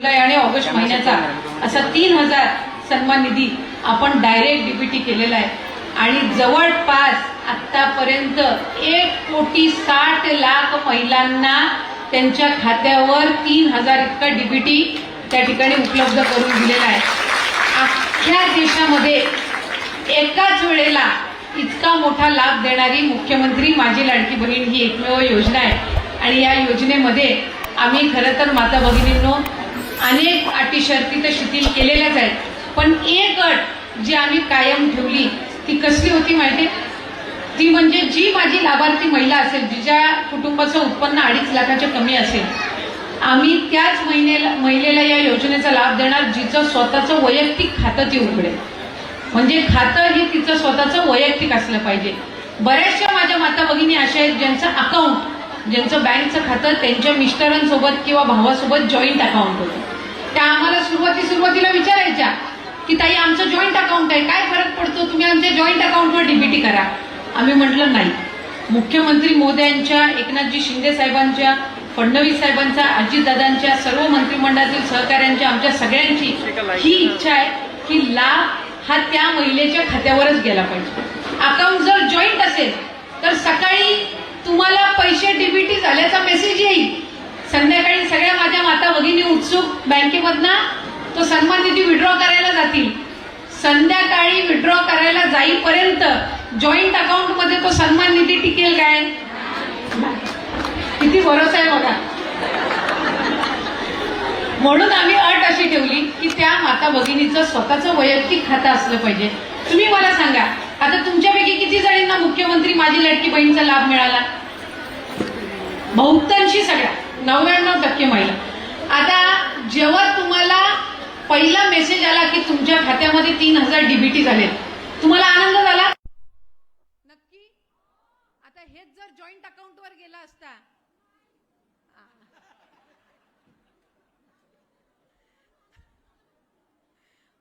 जुलै आणि ऑगस्ट महिन्याचा असा तीन हजार सन्मान निधी आपण डायरेक्ट डीबीटी केलेला आहे. आणि जवळपास आतापर्यंत एक कोटी साठ लाख महिलांना त्यांच्या खात्यावर तीन हजार इतका डीबीटी त्या ठिकाणी उपलब्ध करून दिलेला आहे. अख्ख्या देशामध्ये एकाच वेळेला इतका मोठा लाभ देणारी मुख्यमंत्री माझी लाडकी बहीण ही एकमेव योजना आहे. आणि या योजनेमध्ये आम्ही खरं तर माता भगिनींनो अनेक अटी शर्ती तर शिथिल केलेल्याच आहेत. पण एक अट जी आम्ही कायम ठेवली ती कसली होती माहिती ती म्हणजे जी माझी लाभार्थी महिला असेल जिच्या कुटुंबाचं उत्पन्न अडीच लाखाच्या कमी असेल आम्ही त्याच महिनेला महिलेला या योजनेचा लाभ देणार जिचं स्वतःचं वैयक्तिक खातं ती उघडेल. म्हणजे खातं हे तिचं स्वतःचं वैयक्तिक असलं पाहिजे. बऱ्याचशा माझ्या माता भगिनी अशा आहेत ज्यांचं अकाउंट ज्यांचं बँकचं खातं त्यांच्या मिस्टरांसोबत किंवा भावासोबत जॉईंट अकाउंट होतं. त्या आम्हाला सुरुवाती सुरुवातीला विचारायच्या की ताई आमचं जॉईंट अकाउंट आहे. काय फरक पडतो? तुम्ही आमच्या जॉईंट अकाउंटवर डीबीटी करा. आम्ही म्हटलं नाही. मुख्यमंत्री मोदयांच्या एकनाथजी शिंदे साहेबांच्या फडणवीस साहेबांच्या अजितदादांच्या सर्व मंत्रिमंडळातील सहकाऱ्यांच्या आमच्या सगळ्यांची ही इच्छा आहे की लाभ हा त्या महिलेच्या खात्यावरच गेला पाहिजे. अकाउंट जर जॉईंट असेल तर सकाळी तुम्हाला पैसे डीबीटी झाल्याचा मेसेज येईल. संध्याकाळी सगळ्या माझ्या माता भगिनी उत्सुक बँकेमधनं तो सन्मान निधी विड्रॉ करायला जातील. संध्याकाळी विड्रॉ करायला जाईपर्यंत जॉईंट अकाउंटमध्ये तो सन्मान निधी टिकेल काय? किती भरोसा आहे बघा. म्हणून आम्ही अट अशी ठेवली की त्या माता भगिनीचं स्वतःचं वैयक्तिक खातं असलं पाहिजे. तुम्ही मला सांगा आता तुमच्यापैकी किती जणींना मुख्यमंत्री माझी लाडकी बहिणीचा लाभ मिळाला? बहुतांशी सगळ्या. नव्याण्णव टक्के महिला. आता जेव्हा तुम्हाला पहिला मेसेज आला की तुमच्या खात्यामध्ये तीन हजार डीबीटी झाले तुम्हाला आनंद झाला? नक्की. आता हेच जर जॉईंट अकाउंटवर गेला असता.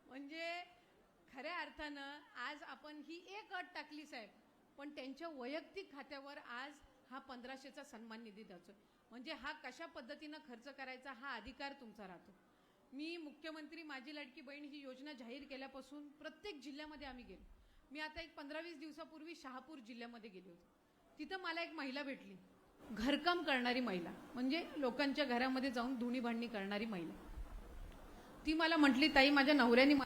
म्हणजे खऱ्या अर्थानं आज आपण ही एक अट टाकली साहेब पण त्यांच्या वैयक्तिक खात्यावर आज हा पंधराशेचा सन्मान निधी द्यायचो म्हणजे हा कशा पद्धतीनं खर्च करायचा हा अधिकार तुमचा राहतो. मी मुख्यमंत्री माझी लाडकी बहीण ही योजना जाहीर केल्यापासून प्रत्येक जिल्ह्यामध्ये आम्ही गेलो. मी आता एक पंधरा वीस दिवसापूर्वी शहापूर जिल्ह्यामध्ये गेले होते. तिथं मला एक महिला भेटली. घरकाम करणारी महिला म्हणजे लोकांच्या घरामध्ये जाऊन धुणी भांडणी करणारी महिला. ती मला म्हटली ताई माझ्या नवऱ्याने मा-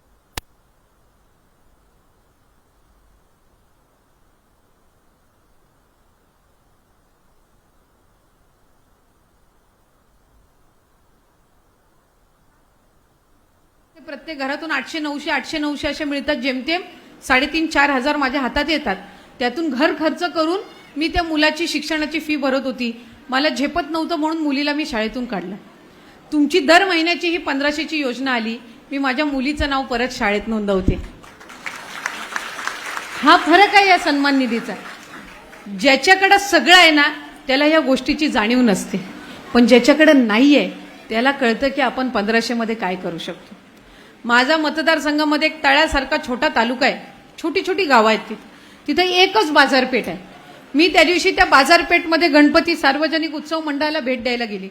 ते प्रत्येक घरातून आठशे नऊशे आठशे नऊशे असे मिळतात जेमतेम साडेतीन चार हजार माझ्या हातात येतात. त्यातून घर खर्च करून मी त्या मुलाची शिक्षणाची फी भरत होती. मला झेपत नव्हतं म्हणून मुलीला मी शाळेतून काढलं. तुमची दर महिन्याची ही पंधराशेची योजना आली. मी माझ्या मुलीचं नाव परत शाळेत नोंदवते. हा फरक आहे या सन्मान निधीचा. ज्याच्याकडं सगळं आहे ना त्याला या गोष्टीची जाणीव नसते. पण ज्याच्याकडं नाही आहे त्याला कळतं की आपण पंधराशेमध्ये काय करू शकतो. माझा मतदारसंघामध्ये एक तळ्यासारखा छोटा तालुका आहे. छोटी छोटी गावं आहेत तिथं. तिथं एकच बाजारपेठ आहे. मी त्या दिवशी त्या बाजारपेठमध्ये गणपती सार्वजनिक उत्सव मंडळाला भेट द्यायला गेली.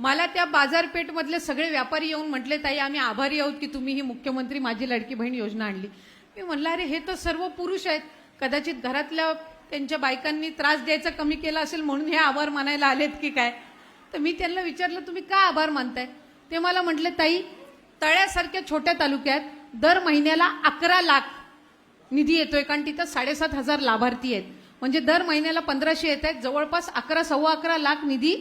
मला त्या बाजारपेठमधले सगळे व्यापारी येऊन म्हटले ताई आम्ही आभारी आहोत की तुम्ही ही मुख्यमंत्री माझी लाडकी बहीण योजना आणली. मी म्हणलं अरे हे तर सर्व पुरुष आहेत. कदाचित घरातल्या त्यांच्या बायकांनी त्रास द्यायचा कमी केला असेल म्हणून हे आभार मानायला आलेत की काय? तर मी त्यांना विचारलं तुम्ही का आभार मानताय? ते मला म्हटले ताई तळ्यासारख्या छोट्या तालुक्यात दर महिन्याला अकरा लाख निधी येतोय. कारण तिथं साडेसात हजार लाभार्थी आहेत. म्हणजे दर महिन्याला पंधराशे येत आहेत. जवळपास अकरा सव्वा अकरा लाख निधी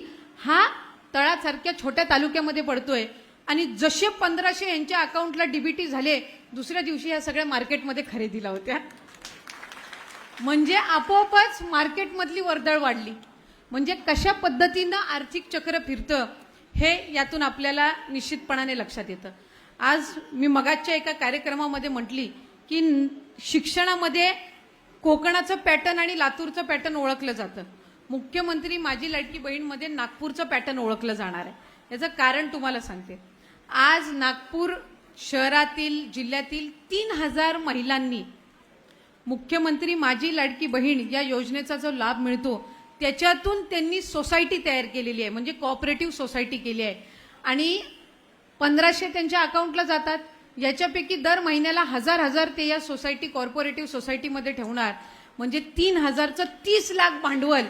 हा तळासारख्या छोट्या तालुक्यामध्ये पडतोय. आणि जसे पंधराशे यांच्या अकाउंटला डीबीटी झाले दुसऱ्या दिवशी या सगळ्या मार्केटमध्ये खरेदीला होत्या. म्हणजे आपोआपच मार्केटमधली वर्दळ वाढली. म्हणजे कशा पद्धतीनं आर्थिक चक्र फिरतं हे यातून आपल्याला निश्चितपणाने लक्षात येतं. आज मी मगाच्या एका कार्यक्रमामध्ये म्हटली की शिक्षणामध्ये कोकणाचं पॅटर्न आणि लातूरचं पॅटर्न ओळखलं जातं. मुख्यमंत्री माझी लाडकी बहीणमध्ये नागपूरचं पॅटर्न ओळखलं जाणार आहे. याचं कारण तुम्हाला सांगते. आज नागपूर शहरातील जिल्ह्यातील तीन हजार महिलांनी मुख्यमंत्री माझी लाडकी बहीण या योजनेचा जो लाभ मिळतो त्याच्यातून त्यांनी सोसायटी तयार केलेली आहे. म्हणजे कॉपरेटिव्ह सोसायटी केली आहे. आणि पंधराशे त्यांच्या अकाउंटला जातात. याच्यापैकी दर महिन्याला हजार हजार ते या सोसायटी कॉर्पोरेटिव्ह सोसायटीमध्ये ठेवणार. म्हणजे तीन हजारचं तीस लाख भांडवल.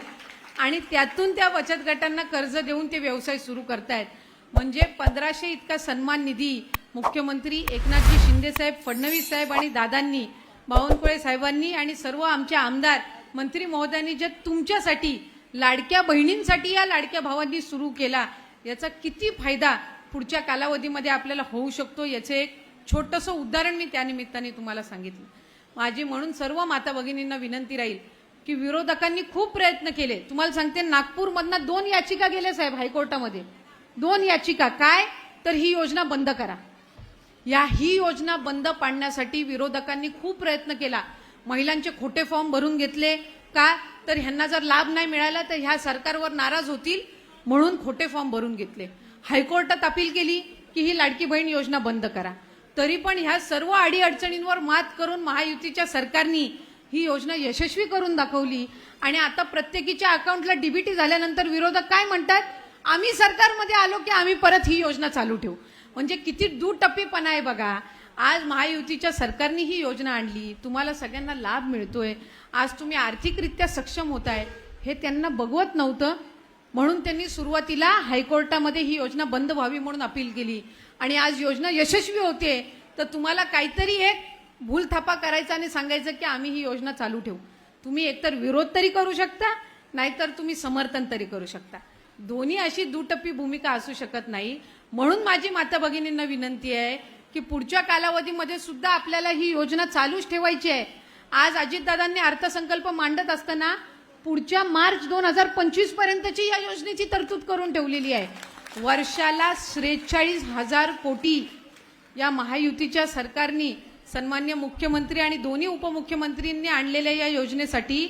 आणि त्यातून त्या बचत गटांना कर्ज देऊन ते व्यवसाय सुरू करतायत. म्हणजे पंधराशे इतका सन्मान निधी मुख्यमंत्री एकनाथजी शिंदे साहेब फडणवीस साहेब आणि दादांनी बावनकुळे साहेबांनी आणि सर्व आमचे आमदार मंत्री महोदयांनी जे तुमच्यासाठी लाडक्या बहिणींसाठी या लाडक्या भावांनी सुरू केला याचा किती फायदा पुढच्या कालावधीमध्ये आपल्याला होऊ शकतो याचे एक छोटंसं उदाहरण मी त्यानिमित्ताने तुम्हाला सांगितलं. माझी म्हणून सर्व माता भगिनींना विनंती राहील की विरोधकांनी खूप प्रयत्न केले. तुम्हाला सांगते नागपूरमधनं दोन याचिका गेल्या साहेब हायकोर्टामध्ये. दोन याचिका. काय? तर ही योजना बंद करा. या ही योजना बंद पाडण्यासाठी विरोधकांनी खूप प्रयत्न केला. महिलांचे खोटे फॉर्म भरून घेतले. का? तर ह्यांना जर लाभ नाही मिळाला तर ह्या सरकारवर नाराज होतील म्हणून खोटे फॉर्म भरून घेतले. हायकोर्टात अपील केली की ही लाडकी बहीण योजना बंद करा. तरी पण ह्या सर्व अडीअडचणींवर मात करून महायुतीच्या सरकारनी ही योजना यशस्वी करून दाखवली. आणि आता प्रत्येकीच्या अकाउंटला डीबीटी झाल्यानंतर विरोधक काय म्हणतात? आम्ही सरकारमध्ये आलो की आम्ही परत ही योजना चालू ठेवू. म्हणजे किती दुटप्पीपणा आहे बघा. आज महायुतीच्या सरकारने ही योजना आणली. तुम्हाला सगळ्यांना लाभ मिळतोय. आज तुम्ही आर्थिकरित्या सक्षम होत आहे हे त्यांना बघवत नव्हतं. म्हणून त्यांनी सुरुवातीला हायकोर्टामध्ये ही योजना बंद व्हावी म्हणून अपील केली. आणि आज योजना यशस्वी होते तर तुम्हाला काहीतरी एक भूलथापा करायचा आणि सांगायचं की आम्ही ही योजना चालू ठेवू. तुम्ही एकतर विरोध तरी करू शकता नाहीतर तुम्ही समर्थन तरी करू शकता. दोन्ही अशी दुटप्पी भूमिका असू शकत नाही. म्हणून माझी माता भगिनींना विनंती आहे की पुढच्या कालावधीमध्ये सुद्धा आपल्याला ही योजना चालूच ठेवायची आहे. आज अजितदादांनी अर्थसंकल्प मांडत असताना पुढच्या मार्च दोन हजार पंचवीस पर्यंतची या योजनेची तरतूद करून ठेवलेली आहे. वर्षाला त्रेचाळीस हजार कोटी या महायुतीच्या सरकारनी सन्मान्य मुख्यमंत्री आणि दोन्ही उपमुख्यमंत्र्यांनी आणलेल्या या योजनेसाठी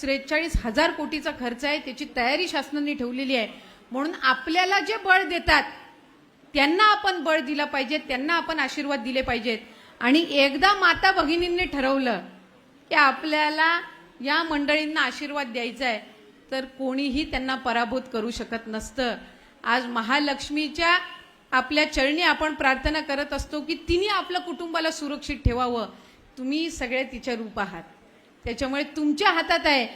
त्रेचाळीस हजार कोटीचा खर्च आहे त्याची तयारी शासनाने ठेवलेली आहे. म्हणून आपल्याला जे बळ देतात त्यांना आपण बळ दिलं पाहिजे त्यांना आपण आशीर्वाद दिले पाहिजेत. आणि एकदा माता भगिनींनी ठरवलं की आपल्याला या मंडळींना आशीर्वाद द्यायचा आहे तर कोणीही त्यांना पराभूत करू शकत नसतं. आज महालक्ष्मीच्या आपल्या चरणी आपण प्रार्थना करत असतो की तिने आपलं कुटुंबाला सुरक्षित ठेवावं. तुम्ही सगळे तिच्या रूप आहात. त्याच्यामुळे तुमच्या हातात आहे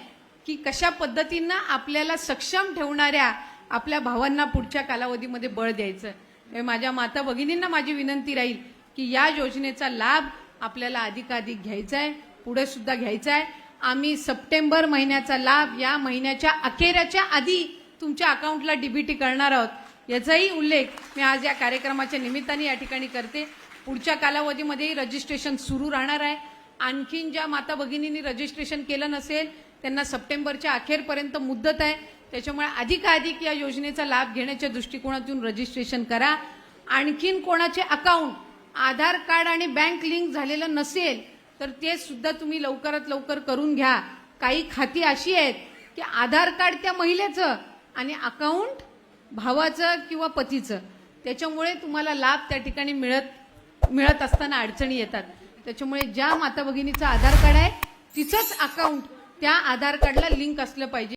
की कशा पद्धतीनं आपल्याला सक्षम ठेवणाऱ्या आपल्या भावांना पुढच्या कालावधीमध्ये बळ द्यायचं. म्हणजे माझ्या माता भगिनींना माझी विनंती राहील की या योजनेचा लाभ आपल्याला अधिकाधिक घ्यायचा आहे पुढे सुद्धा घ्यायचा आहे आम्ही सप्टेंबर महिन्याचा लाभ या महिन्याच्या अखेराच्या आधी तुमच्या अकाउंटला डीबीटी करणार आहोत. याचाही उल्लेख मी आज या कार्यक्रमाच्या निमित्ताने या ठिकाणी करते. पुढच्या कालावधीमध्येही रजिस्ट्रेशन सुरू राहणार आहे. आणखीन ज्या माता भगिनींनी रजिस्ट्रेशन केलं नसेल त्यांना सप्टेंबरच्या अखेरपर्यंत मुदत आहे. त्याच्यामुळे अधिकाधिक या योजनेचा लाभ घेण्याच्या दृष्टिकोनातून रजिस्ट्रेशन करा. आणखीन कोणाचे अकाउंट आधार कार्ड आणि बँक लिंक झालेलं नसेल तर ते सुद्धा तुम्ही लवकरात लवकर करून घ्या. काही खाती अशी आहेत की आधार कार्ड त्या महिलेचं आणि अकाउंट भावाचं किंवा पतीचं. त्याच्यामुळे तुम्हाला लाभ त्या ठिकाणी मिळत मिळत असताना अडचणी येतात. त्याच्यामुळे ज्या माता भगिनीचं आधार कार्ड आहे तिचंच अकाउंट त्या आधार कार्डला लिंक असलं पाहिजे.